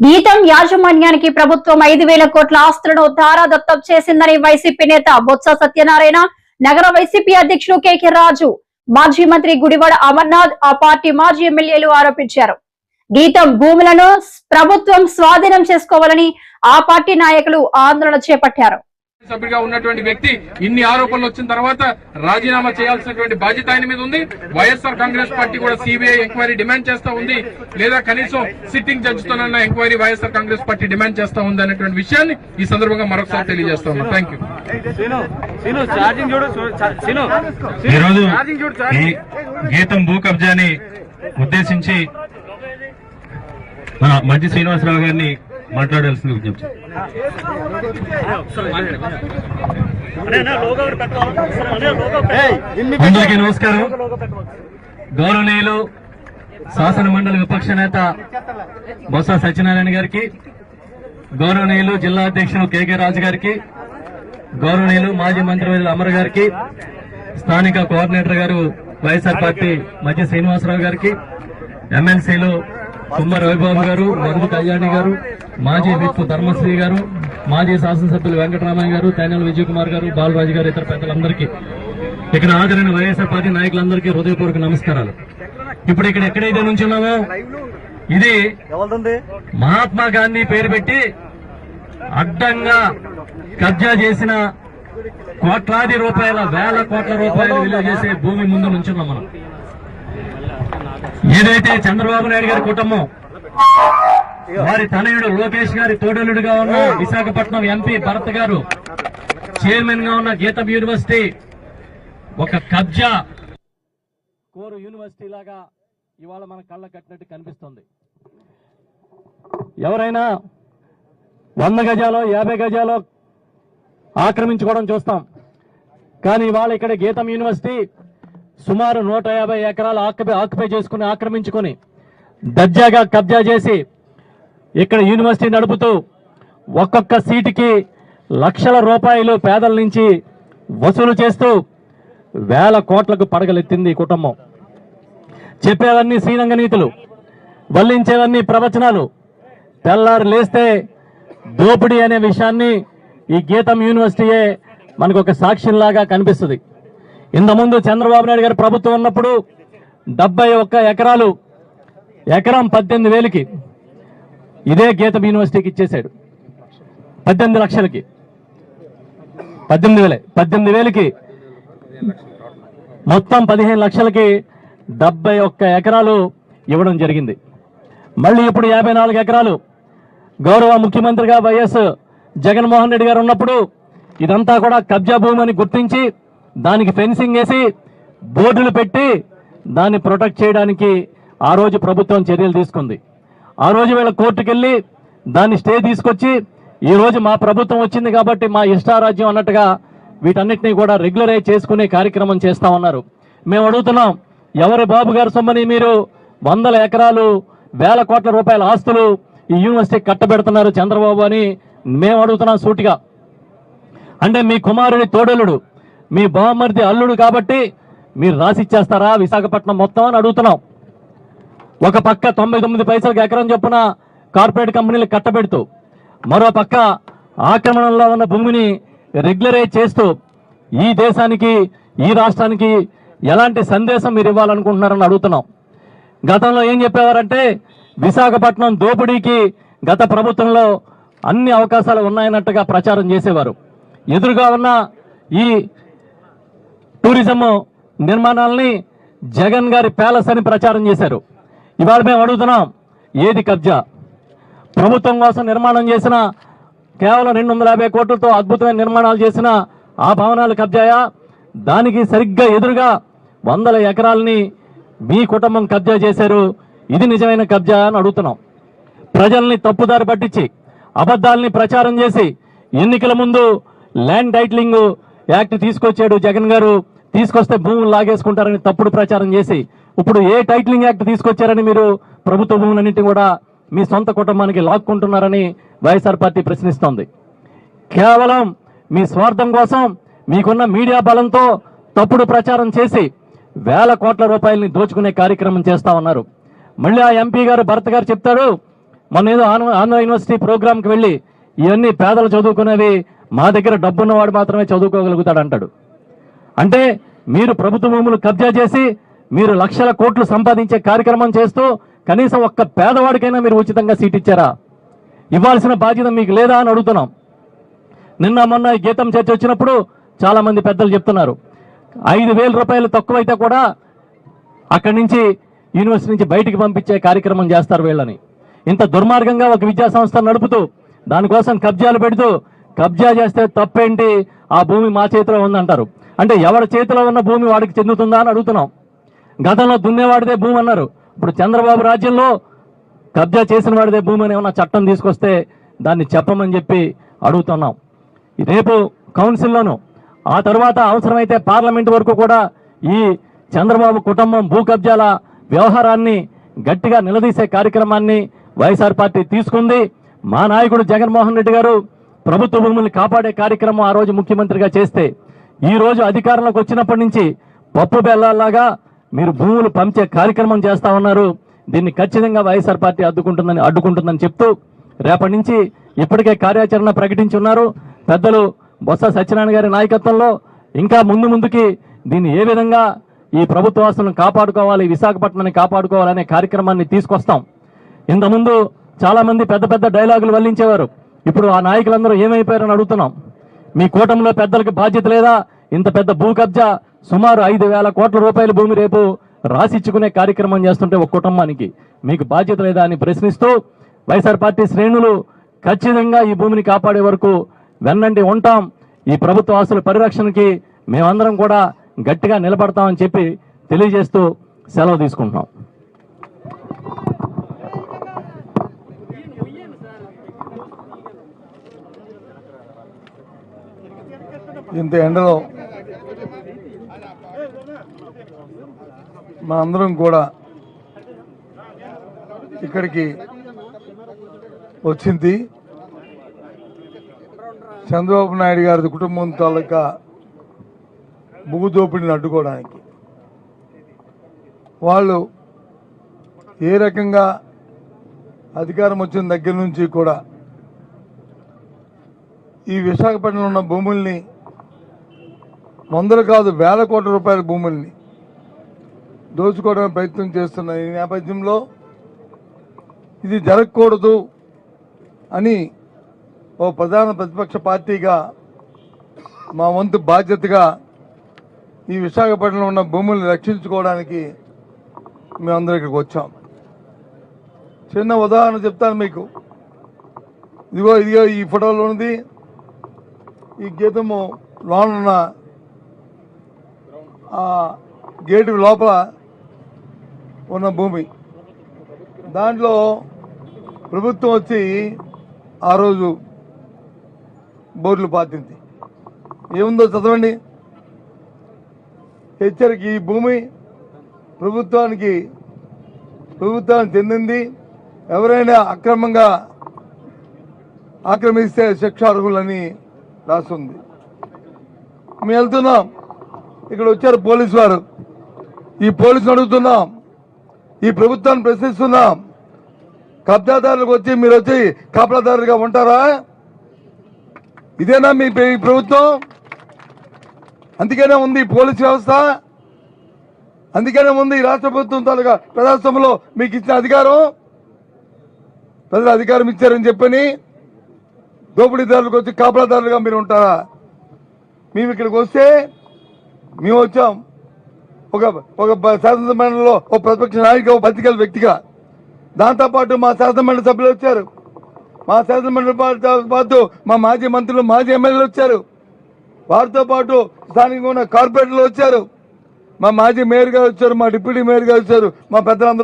గీతం యాజమాన్యానికి ప్రభుత్వం ఐదు వేల కోట్ల ఆస్తులను ధారాదత్తం చేసిందని వైసీపీ నేత బొత్స సత్యనారాయణ నగర వైసీపీ అధ్యక్షుడు కేకే రాజు మాజీ మంత్రి గుడివాడ అమర్నాథ్ ఆ పార్టీ మాజీ ఎమ్మెల్యేలు ఆరోపించారు. గీతం భూములను ప్రభుత్వం స్వాధీనం చేసుకోవాలని ఆ పార్టీ నాయకులు ఆందోళన చేపట్టారు. సభ్యుడిగా ఉన్నటువంటి వ్యక్తి ఇన్ని ఆరోపణలు వచ్చిన తర్వాత రాజీనామా చేయాల్సినటువంటి బాధ్యత ఆయన మీద ఉంది. వైఎస్ఆర్ కాంగ్రెస్ పార్టీ కూడా సిబిఐ ఎంక్వైరీ డిమాండ్ చేస్తా ఉంది. లేదా కనీసం sitting జడ్జితోనన్న enquiry YSR Congress party demand చేస్తా ఉంది అనేటువంటి విషయాన్ని ఈ సందర్భంగా మరొకసారి తెలియజేస్తా ఉన్నాం. థ్యాంక్ యూ ఈరోజు గీతం భూ కబ్జాని ఉద్దేశించి మన మంచి శ్రీనివాసరావు గారిని మాట్లాడాల్సింది విజ్ఞప్తి. అందరికీ నమస్కారం. గౌరవనీయులు శాసన మండలి విపక్ష నేత బొత్స సత్యనారాయణ గారికి గౌరవనీయులు జిల్లా అధ్యక్షులు కేకే రాజు గారికి గౌరవనీయులు మాజీ మంత్రివర్యులు అమర్ గారికి స్థానిక కోఆర్డినేటర్ గారు వైఎస్ఆర్ పార్టీ మధ్య శ్రీనివాసరావు గారికి ఎమ్మెల్సీలు కుమ్మర్ వైభవ్ గారు వరద కళ్యాణి గారు మాజీ విప్ ధర్మశ్రీ గారు మాజీ శాసనసభ్యులు వెంకటరామయ్య గారు తేనెల విజయ్ కుమార్ గారు బాలరాజు గారు ఇతర పెద్దలందరికీ ఇక్కడ హాజరైన వైఎస్ఆర్ పార్టీ నాయకులందరికీ హృదయపూర్వక నమస్కారాలు. ఇప్పుడు ఇక్కడ ఎక్కడైతే నుంచున్నామో ఇది మహాత్మా గాంధీ పేరు పెట్టి అడ్డంగా కబ్జా చేసిన కోట్లాది రూపాయల వేల కోట్ల రూపాయలు విలువ చేసే భూమి ముందు నుంచున్నాం మనం. ఏదైతే చంద్రబాబు నాయుడు గారి కుటుంబం వారి తనయుడు లోకేష్ గారి తోడలుడుగా ఉన్న విశాఖపట్నం ఎంపీ భరత్ గారు చైర్మన్గా ఉన్న గీతం యూనివర్సిటీ ఒక కబ్జా కోరు యూనివర్సిటీ లాగా ఇవాళ మన కళ్ళ కట్టినట్టు కనిపిస్తుంది. ఎవరైనా వంద గజాలో యాభై గజాలో ఆక్రమించుకోవడం చూస్తాం. కానీ ఇవాళ ఇక్కడ గీతం యూనివర్సిటీ సుమారు నూట యాభై ఎకరాలు ఆక్యుపై ఆక్యుపై చేసుకుని ఆక్రమించుకొని దర్జాగా కబ్జా చేసి ఇక్కడ యూనివర్సిటీ నడుపుతూ ఒక్కొక్క సీటుకి లక్షల రూపాయలు పేదల నుంచి వసూలు చేస్తూ వేల కోట్లకు పడగలెత్తింది ఈ కుటుంబం. చెప్పేవన్నీ శ్రీరంగ నీతులు వల్లించేవన్నీ ప్రవచనాలు. తెల్లారు లేస్తే దోపిడీ అనే విషయాన్ని ఈ గీతం యూనివర్సిటీయే మనకు ఒక సాక్ష్యంలాగా కనిపిస్తుంది. ఇంతకుముందు చంద్రబాబు నాయుడు గారి ప్రభుత్వం ఉన్నప్పుడు డెబ్బై ఒక్క ఎకరాలు ఎకరం పద్దెనిమిది వేలకి ఇదే గీతం యూనివర్సిటీకి ఇచ్చేశాడు. పద్దెనిమిది లక్షలకి. పద్దెనిమిది వేలే. పద్దెనిమిది వేలకి మొత్తం పదిహేను లక్షలకి డెబ్బై ఒక్క ఎకరాలు ఇవ్వడం జరిగింది. మళ్ళీ ఇప్పుడు యాభై నాలుగు ఎకరాలు గౌరవ ముఖ్యమంత్రిగా వైఎస్ జగన్మోహన్ రెడ్డి గారు ఉన్నప్పుడు ఇదంతా కూడా కబ్జా భూమి అని గుర్తించి దానికి ఫెన్సింగ్ వేసి బోర్డులు పెట్టి దాన్ని ప్రొటెక్ట్ చేయడానికి ఆ రోజు ప్రభుత్వం చర్యలు తీసుకుంది. ఆ రోజు వీళ్ళ కోర్టుకు వెళ్ళి దాన్ని స్టే తీసుకొచ్చి ఈరోజు మా ప్రభుత్వం వచ్చింది కాబట్టి మా ఇష్టారాజ్యం అన్నట్టుగా వీటన్నిటినీ కూడా రెగ్యులరైజ్ చేసుకునే కార్యక్రమం చేస్తా ఉన్నారు. మేము అడుగుతున్నాం ఎవరి బాబు గారు సొమ్మని మీరు వందల ఎకరాలు వేల కోట్ల రూపాయల ఆస్తులు ఈ యూనివర్సిటీ కట్టబెడుతున్నారు చంద్రబాబు అని మేము అడుగుతున్నాం సూటిగా. అంటే మీ కుమారుడి తోడలుడు మీ బావమరిది అల్లుడు కాబట్టి మీరు రాసిచ్చేస్తారా విశాఖపట్నం మొత్తం అని అడుగుతున్నాం. ఒక పక్క తొంభై తొమ్మిది పైసలకు ఎకరం చొప్పున కార్పొరేట్ కంపెనీలు కట్టబెడుతూ మరో పక్క ఆక్రమణలో ఉన్న భూమిని రెగ్యులరైజ్ చేస్తూ ఈ దేశానికి ఈ రాష్ట్రానికి ఎలాంటి సందేశం మీరు ఇవ్వాలనుకుంటున్నారని అడుగుతున్నాం. గతంలో ఏం చెప్పేవారంటే విశాఖపట్నం దోపిడీకి గత ప్రభుత్వంలో అన్ని అవకాశాలు ఉన్నాయన్నట్టుగా ప్రచారం చేసేవారు. ఎదురుగా ఉన్న ఈ టూరిజం నిర్మాణాలని జగన్ గారి ప్యాలెస్ అని ప్రచారం చేశారు. ఇవాళ మేము అడుగుతున్నాం ఏది కబ్జా? ప్రభుత్వం కోసం నిర్మాణం చేసిన కేవలం రెండు వందల యాభై కోట్లతో అద్భుతమైన నిర్మాణాలు చేసిన ఆ భవనాలు కబ్జాయా? దానికి సరిగ్గా ఎదురుగా వందల ఎకరాలని మీ కుటుంబం కబ్జా చేశారు. ఇది నిజమైన కబ్జా అని అడుగుతున్నాం. ప్రజల్ని తప్పుదారి పట్టించి అబద్ధాలని ప్రచారం చేసి ఎన్నికల ముందు ల్యాండ్ టైటిలింగ్ యాక్ట్ తీసుకొచ్చాడు జగన్ గారు. తీసుకొస్తే భూములు లాగేసుకుంటారని తప్పుడు ప్రచారం చేసి ఇప్పుడు ఏ టైటిలింగ్ యాక్ట్ తీసుకొచ్చారని మీరు ప్రభుత్వ భూములన్నింటినీ కూడా మీ సొంత కుటుంబానికి లాక్కుంటున్నారని వైఎస్ఆర్ పార్టీ ప్రశ్నిస్తోంది. కేవలం మీ స్వార్థం కోసం మీకున్న మీడియా బలంతో తప్పుడు ప్రచారం చేసి వేల కోట్ల రూపాయలని దోచుకునే కార్యక్రమం చేస్తా ఉన్నారు. మళ్ళీ ఆ ఎంపీ గారు భరత్ గారు చెప్తాడు మొన్న ఏదో ఆంధ్ర యూనివర్సిటీ ప్రోగ్రామ్కి వెళ్ళి ఇవన్నీ పేదలు చదువుకునేవి మా దగ్గర డబ్బున్నవాడు మాత్రమే చదువుకోగలుగుతాడు అంటాడు అంటే మీరు ప్రభుత్వ భూములు కబ్జా చేసి మీరు లక్షల కోట్లు సంపాదించే కార్యక్రమం చేస్తూ కనీసం ఒక్క పేదవాడికైనా మీరు ఉచితంగా సీట్ ఇచ్చారా? ఇవ్వాల్సిన బాధ్యత మీకు లేదా అని అడుగుతున్నాం. నిన్న మొన్న ఈ గీతం చర్చ వచ్చినప్పుడు చాలామంది పెద్దలు చెప్తున్నారు. ఐదు వేల రూపాయలు తక్కువైతే కూడా అక్కడి నుంచి యూనివర్సిటీ నుంచి బయటికి పంపించే కార్యక్రమం చేస్తారు వీళ్ళని. ఇంత దుర్మార్గంగా ఒక విద్యా సంస్థ నడుపుతూ దానికోసం కబ్జాలు పెడుతూ కబ్జా చేస్తే తప్పేంటి? ఆ భూమి మా చేతిలో ఉందంటారు. అంటే ఎవరి చేతిలో ఉన్న భూమి వాడికి చెందుతుందా అని అడుగుతున్నాం. గతంలో దున్నేవాడిదే భూమి అన్నారు. ఇప్పుడు చంద్రబాబు రాజ్యంలో కబ్జా చేసిన వాడిదే భూమి అని ఏమన్నా చట్టం తీసుకొస్తే దాన్ని చెప్పమని చెప్పి అడుగుతున్నాం. రేపు కౌన్సిల్లోను ఆ తర్వాత అవసరమైతే పార్లమెంట్ వరకు కూడా ఈ చంద్రబాబు కుటుంబం భూ కబ్జాల వ్యవహారాన్ని గట్టిగా నిలదీసే కార్యక్రమాన్ని వైఎస్ఆర్ పార్టీ తీసుకుంది. మా నాయకుడు జగన్మోహన్ రెడ్డి గారు ప్రభుత్వ భూముల్ని కాపాడే కార్యక్రమం ఆ రోజు ముఖ్యమంత్రిగా చేస్తే ఈ రోజు అధికారంలోకి వచ్చినప్పటి నుంచి పప్పు బెల్లాల్లాగా మీరు భూములు పంచే కార్యక్రమం చేస్తా ఉన్నారు. దీన్ని ఖచ్చితంగా వైఎస్ఆర్ పార్టీ అడ్డుకుంటుందని అడ్డుకుంటుందని చెప్తూ రేపటి నుంచి ఇప్పటికే కార్యాచరణ ప్రకటించి ఉన్నారు. పెద్దలు బొత్స సత్యనారాయణ గారి నాయకత్వంలో ఇంకా ముందు ముందుకి దీన్ని ఏ విధంగా ఈ ప్రభుత్వ ఆస్తులను కాపాడుకోవాలి విశాఖపట్నాన్ని కాపాడుకోవాలనే కార్యక్రమాన్ని తీసుకొస్తాం. ఇంతకుముందు చాలామంది పెద్ద పెద్ద డైలాగులు వల్లించేవారు. ఇప్పుడు ఆ నాయకులందరూ ఏమైపోయారని అడుగుతున్నాం. మీ కూటమిలో పెద్దలకు బాధ్యత లేదా? ఇంత పెద్ద భూ కబ్జా సుమారు ఐదు వేల కోట్ల రూపాయల భూమి రేపు రాసిచ్చుకునే కార్యక్రమం చేస్తుంటే ఒక కుటుంబానికి. మీకు బాధ్యత లేదా అని ప్రశ్నిస్తూ వైఎస్ఆర్ పార్టీ శ్రేణులు ఖచ్చితంగా ఈ భూమిని కాపాడే వరకు వెన్నంటి ఉంటాం. ఈ ప్రభుత్వ ఆస్తుల పరిరక్షణకి మేమందరం కూడా గట్టిగా నిలబడతామని చెప్పి తెలియజేస్తూ సెలవు తీసుకుంటున్నాం. ఇంత ఎండలో మనందరం కూడా ఇక్కడికి వచ్చింది. చంద్రబాబు నాయుడు గారి కుటుంబం తాలూకా భూ దోపిడీని అడ్డుకోవడానికి. వాళ్ళు ఏ రకంగా అధికారం వచ్చిన దగ్గర నుంచి కూడా ఈ విశాఖపట్నంలో ఉన్న భూముల్ని వందలు కాదు వేల కోట్ల రూపాయల భూముల్ని దోచుకోవడానికి ప్రయత్నం చేస్తున్న ఈ నేపథ్యంలో ఇది జరగకూడదు అని ఓ ప్రధాన ప్రతిపక్ష పార్టీగా మా వంతు బాధ్యతగా ఈ విశాఖపట్నంలో ఉన్న భూముల్ని రక్షించుకోవడానికి మేమందరం ఇక్కడికి వచ్చాం. చిన్న ఉదాహరణ చెప్తాను మీకు. ఇదిగో ఇదిగో ఈ ఫోటోలో ఉన్నది ఈ గీతము లోనున్న ఆ గేటు లోపల ఉన్న భూమి. దాంట్లో ప్రభుత్వం వచ్చి ఆ రోజు బోర్లు పాతింది. ఏముందో చదవండి. హెచ్చరిక ఈ భూమి ప్రభుత్వానికి ప్రభుత్వానికి చెందింది. ఎవరైనా అక్రమంగా ఆక్రమిస్తే శిక్షార్హులని రాస్తుంది మేము వెళ్తున్నాం. ఇక్కడ వచ్చారు పోలీసు వారు. ఈ పోలీసులు అడుగుతున్నాం. ఈ ప్రభుత్వాన్ని ప్రశ్నిస్తున్నాం. కబ్జాదారులకు వచ్చి మీరు వచ్చి కాపలాదారులుగా ఉంటారా? ఇదేనా మీ ఈ ప్రభుత్వం? అందుకనే ఉంది పోలీస్ వ్యవస్థ. అందుకనే ఉంది రాష్ట్ర ప్రభుత్వం తాలూకా ప్రజాస్వామ్యంలో మీకు ఇచ్చిన అధికారం. ప్రజలు అధికారం ఇచ్చారని చెప్పని దోపిడీదారులకు వచ్చి కాపలాదారులుగా మీరు ఉంటారా? మేము ఇక్కడికి వస్తే మేము వచ్చాం. ఒక ఒక శాసనసభలో మండలిలో ఒక ప్రతిపక్ష నాయకుగా ఒక పత్రికల వ్యక్తిగా. దాంతోపాటు మా శాసనమండలి సభ్యులు వచ్చారు. మా శాసనమండలి పాటు పాటు మా మాజీ మంత్రులు మాజీ ఎమ్మెల్యేలు వచ్చారు. వారితో పాటు స్థానికంగా ఉన్న కార్పొరేటర్లు వచ్చారు. మా మాజీ మేయర్ గారు వచ్చారు మా డిప్యూటీ మేయర్ గారు వచ్చారు మా పెద్దలందరూ